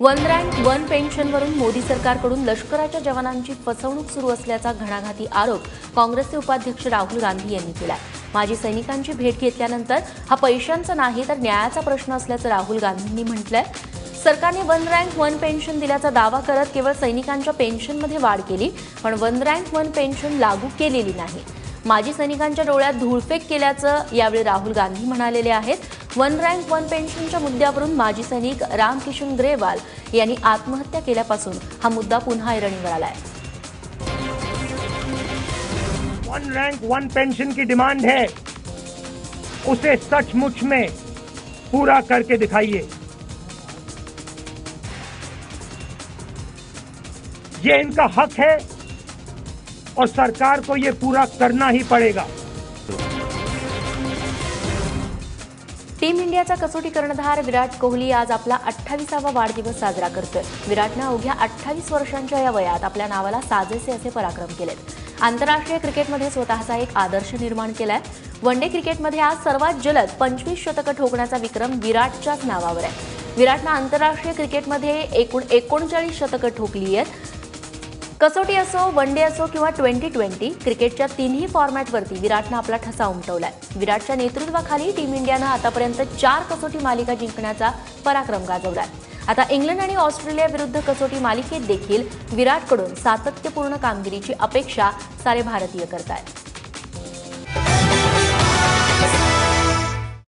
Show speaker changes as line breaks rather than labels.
One rank one पेन्शनवरून मोदी सरकारकडून लष्कराच्या जवानांची फसवणूक सुरू असल्याचा घणाघाती आरोप काँग्रेसचे उपाध्यक्ष राहुल गांधी यांनी केलाय. माजी सैनिकांची भेट घेतल्यानंतर हा पैशांचा नाही तर न्यायाचा प्रश्न असल्याचं राहुल गांधींनी म्हटलंय. सरकारने वन रँक वन पेन्शन दिल्याचा दावा करत केवळ सैनिकांच्या पेन्शनमध्ये वाढ केली पण वन रँक वन पेन्शन लागू केलेली नाही. माजी सैनिकांच्या डोळ्यात धूळफेक केल्याचं यावेळी राहुल गांधी म्हणालेले आहेत. वन रँक वन पेन्शनच्या मुद्द्यावरून माजी सैनिक रामकिशन ग्रेवाल यांनी आत्महत्या केल्यापासून हा मुद्दा पुन्हा ऐरणीवर आलाय.
वन रैंक वन पेंशन की डिमांड है। उसे सचमुच में पूरा करके दिखाइए। ये इनका हक है। और सरकार को ये पूरा करना ही पड़ेगा।
टीम इंडियाचा कसोटी कर्णधार विराट कोहली आज आपला अठ्ठावीसावा वाढदिवस साजरा करतोय. विराटनं अवघ्या अठ्ठावीस वर्षांच्या या वयात आपल्या नावाला साजेसे असे पराक्रम केलेत. आंतरराष्ट्रीय क्रिकेटमध्ये स्वतःचा एक आदर्श निर्माण केलाय. वन डे क्रिकेटमध्ये आज सर्वात जलद पंचवीस शतकं ठोकण्याचा विक्रम विराटच्याच नावावर आहे. विराटनं आंतरराष्ट्रीय क्रिकेटमध्ये एकूण एकोणचाळीस शतकं ठोकली आहेत. कसोटी असो वन डे असो किंवा ट्वेंटी ट्वेंटी क्रिकेटच्या तिन्ही फॉर्मॅटवरती विराटनं आपला ठसा उमटवलाय. विराटच्या नेतृत्वाखाली टीम इंडियानं आतापर्यंत चार कसोटी मालिका जिंकण्याचा पराक्रम गाजवलाय. आता इंग्लंड आणि ऑस्ट्रेलिया विरुद्ध कसोटी मालिकेत देखील विराटकडून सातत्यपूर्ण कामगिरीची अपेक्षा सारे भारतीय करतायत.